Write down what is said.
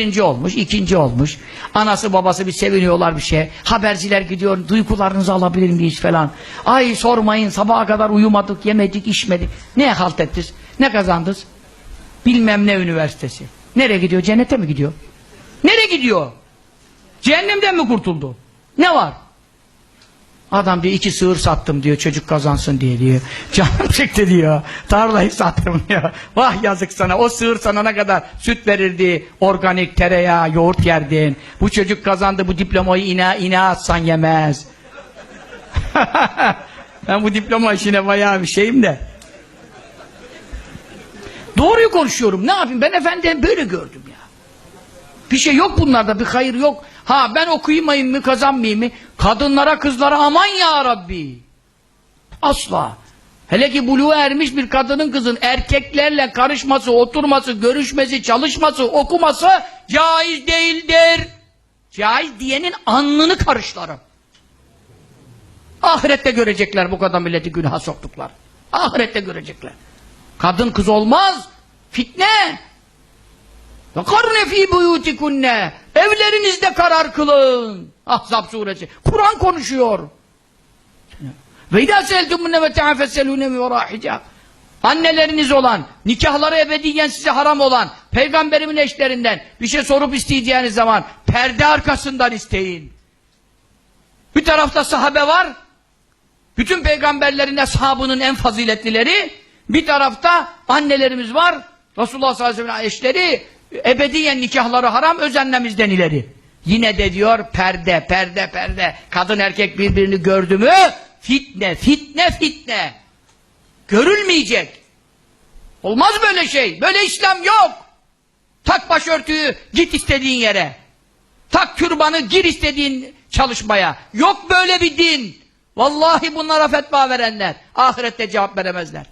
Birinci olmuş, ikinci olmuş. Anası babası bir seviniyorlar bir şey. Haberciler gidiyor, duygularınızı alabilir miyiz falan. Ay sormayın, sabaha kadar uyumadık, yemedik, içmedik. Ne halt ettiniz? Ne kazandınız? Bilmem ne üniversitesi. Nereye gidiyor? Cennete mi gidiyor? Nereye gidiyor? Cehennemden mi kurtuldu? Ne var? Adam diyor iki sığır sattım diyor çocuk kazansın diye diyor. Canım çekti diyor. Tarlayı sattım diyor. Vah yazık sana o sığır sana ne kadar süt verirdi. Organik tereyağı yoğurt yerdin. Bu çocuk kazandı bu diplomayı ina ina atsan yemez. ben bu diploma işine bayağı bir şeyim de. Doğruyu konuşuyorum. Ne yapayım? Ben efendim böyle gördüm ya. Bir şey yok bunlarda. Bir hayır yok. Ha ben okuyamayayım mı kazanmayayım mı? Kadınlara kızlara aman ya Rabbi. Asla. Hele ki buluğa ermiş bir kadının kızın erkeklerle karışması, oturması, görüşmesi, çalışması, okuması caiz değildir. Caiz diyenin alnını karışlarım. Ahirette görecekler bu kadar milleti günaha soktuklar. Ahirette görecekler. Kadın kız olmaz. Fitne. Karne fî buyutikunne. Evlerinizde karar kılın. Ahzab suresi. Kur'an konuşuyor. Ve idâ seltumunne ve te'afesselûne mi verâ hicab. Anneleriniz olan, nikahları ebediyen size haram olan, peygamberimin eşlerinden bir şey sorup isteyeceğiniz zaman perde arkasından isteyin. Bir tarafta sahabe var, bütün peygamberlerin ashabının en faziletlileri, bir tarafta annelerimiz var, Resulullah sallallahu aleyhi ve sellem eşleri, ebediyen nikahları haram, özenlemizden ileri. Yine de diyor perde, perde, perde. Kadın erkek birbirini gördü mü, fitne, fitne, fitne. Görülmeyecek. Olmaz böyle şey. Böyle İslam yok. Tak başörtüyü, git istediğin yere. Tak türbanı, gir istediğin çalışmaya. Yok böyle bir din. Vallahi bunlara fetva verenler ahirette cevap veremezler.